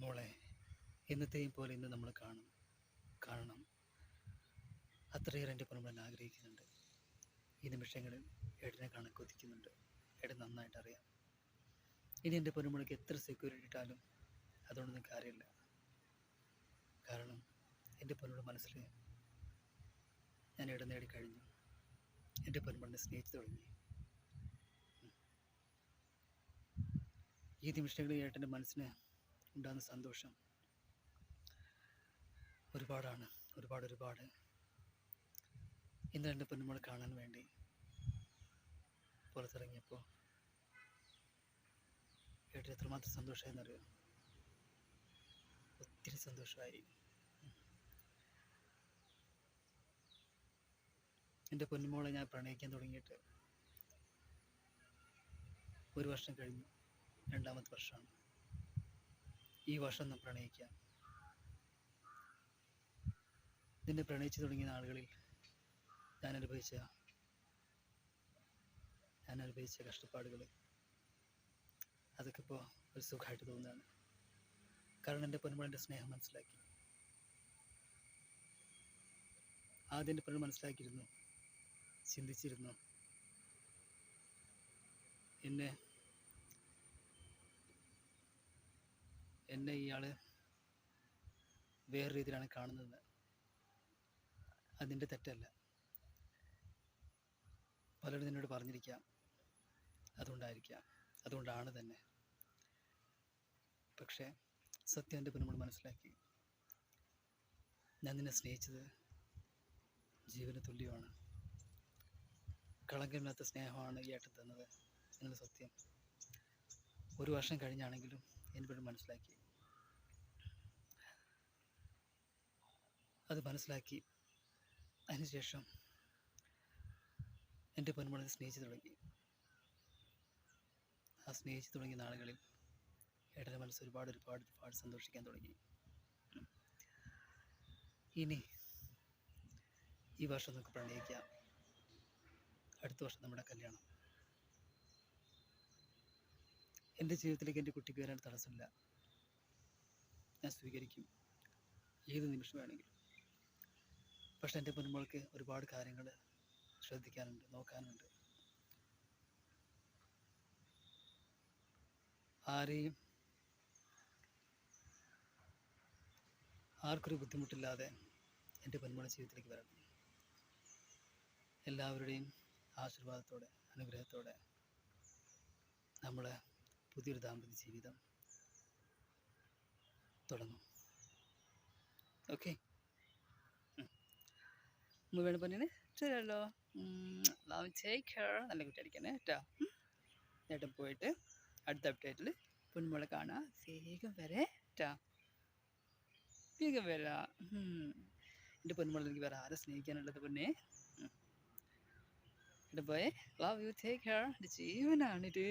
മോളെ എന്നത്തെയും പോലെ ഇന്ന് നമ്മൾ കാണും. കാണണം. അത്രയേറെ എന്റെ പൊന്നുമോൾ ആഗ്രഹിക്കുന്നുണ്ട്. ഈ നിമിഷങ്ങളിൽ ഏട്ടനെ കാണാൻ കൊതിക്കുന്നുണ്ട്. ഏട്ടൻ നന്നായിട്ട് അറിയാം. ഇനി എന്റെ പൊന്നുമോൾക്ക് എത്ര സെക്യൂരിറ്റി ഇട്ടാലും അതുകൊണ്ടൊന്നും കാര്യമില്ല. കാരണം എന്റെ പൊന്നുമുള മനസ്സിൽ ഞാൻ ഇടം നേടി കഴിഞ്ഞു. എന്റെ പൊന്നുമോളിനെ സ്നേഹിച്ചു തുടങ്ങി. ഈ നിമിഷങ്ങളിൽ ഏട്ടന്റെ മനസ്സിന് ഉണ്ടാകുന്ന സന്തോഷം ഒരുപാടാണ്. ഒരുപാട് ഒരുപാട്. ഇന്ന് രണ്ട് പൊന്നുമോളെ കാണാൻ വേണ്ടി പുറത്തിറങ്ങിയപ്പോൾ ഏട്ടൻ എത്രമാത്രം സന്തോഷമായെന്നറിയോ ഒത്തിരി സന്തോഷമായി. എന്റെ പൊന്നുമോളെ ഞാൻ പ്രണയിക്കാൻ തുടങ്ങിയിട്ട് ഒരു വർഷം കഴിഞ്ഞു. രണ്ടാമത്തെ വർഷമാണ്. ഈ വർഷം നാം പ്രണയിക്കാം നിന്നെ പ്രണയിച്ചു തുടങ്ങിയ നാളുകളിൽ ഞാൻ അനുഭവിച്ച ഞാൻ അനുഭവിച്ച കഷ്ടപ്പാടുകൾ അതൊക്കെ ഇപ്പോൾ ഒരു സുഖമായിട്ട് തോന്നുകയാണ്. കാരണം എന്റെ പൊന്നുമോളെന്റെ സ്നേഹം മനസ്സിലാക്കി. ആദ്യം എന്റെ പൊന്നു മനസ്സിലാക്കിയിരുന്നു ചിന്തിച്ചിരുന്നു. എന്നെ എന്നെ ഇയാൾ വേറെ രീതിയിലാണ് കാണുന്നത്. അതിന്റെ തെറ്റല്ല. പലരും നിന്നോട് പറഞ്ഞിരിക്കാം. അതുകൊണ്ടായിരിക്കാം. അതുകൊണ്ടാണ് തന്നെ. പക്ഷേ സത്യം എന്റെ നമ്മൾ മനസ്സിലാക്കി. ഞാൻ നിന്നെ സ്നേഹിച്ചത് ജീവന തുല്യമാണ്. കളങ്കമില്ലാത്ത സ്നേഹമാണ് ഈ ഏട്ടൻ തന്നത്. എന്നുള്ള സത്യം ഒരു വർഷം കഴിഞ്ഞാണെങ്കിലും എനിക്കിവിടെ മനസ്സിലാക്കി. അത് മനസ്സിലാക്കി. അതിനുശേഷം എന്റെ പൊന്മളെ സ്നേഹിച്ചു തുടങ്ങി. ആ സ്നേഹിച്ചു തുടങ്ങിയ നാളുകളിൽ ഏട്ടന്റെ മനസ്സ് ഒരുപാട് ഒരുപാട് ഒരുപാട് സന്തോഷിക്കാൻ തുടങ്ങി. ഇനി ഈ വർഷം നമുക്ക് പ്രണയിക്കാം. അടുത്ത വർഷം നമ്മുടെ കല്യാണം. എന്റെ ജീവിതത്തിലേക്ക് എന്റെ കുട്ടിക്ക് വരാൻ തടസ്സമില്ല. ഞാൻ സ്വീകരിക്കും. ഏത് നിമിഷം വേണമെങ്കിലും. പക്ഷെ എന്റെ പൊന്നുമോൾക്ക് ഒരുപാട് കാര്യങ്ങൾ ശ്രദ്ധിക്കാനുണ്ട് നോക്കാനുണ്ട്. ആരെയും ആർക്കൊരു ബുദ്ധിമുട്ടില്ലാതെ എന്റെ പൊന്മുള ജീവിതത്തിലേക്ക് വരണം. എല്ലാവരുടെയും ആശീർവാദത്തോടെ അനുഗ്രഹത്തോടെ നമ്മൾ പുതിയൊരു ദാമ്പത്യ ജീവിതം തുടങ്ങും. ഓക്കെ. വേണം പൊന്നിന് കെയർ നല്ല കുട്ടിയായിരിക്കണേ കേട്ടോ ചേട്ടൻ പോയിട്ട് അടുത്ത അപ്ഡേറ്റിൽ പൊന്മുള കാണാം. വേഗം വരെ കേട്ടോ വേഗം വരാ. എന്റെ പൊന്മുള എനിക്ക് വേറെ ആരെ സ്നേഹിക്കാനുള്ളത് പൊന്നെ? ഇവിടെ പോയെ. ലവ് യു ടേക്ക് കെയർ എന്റെ ജീവനാണിത്.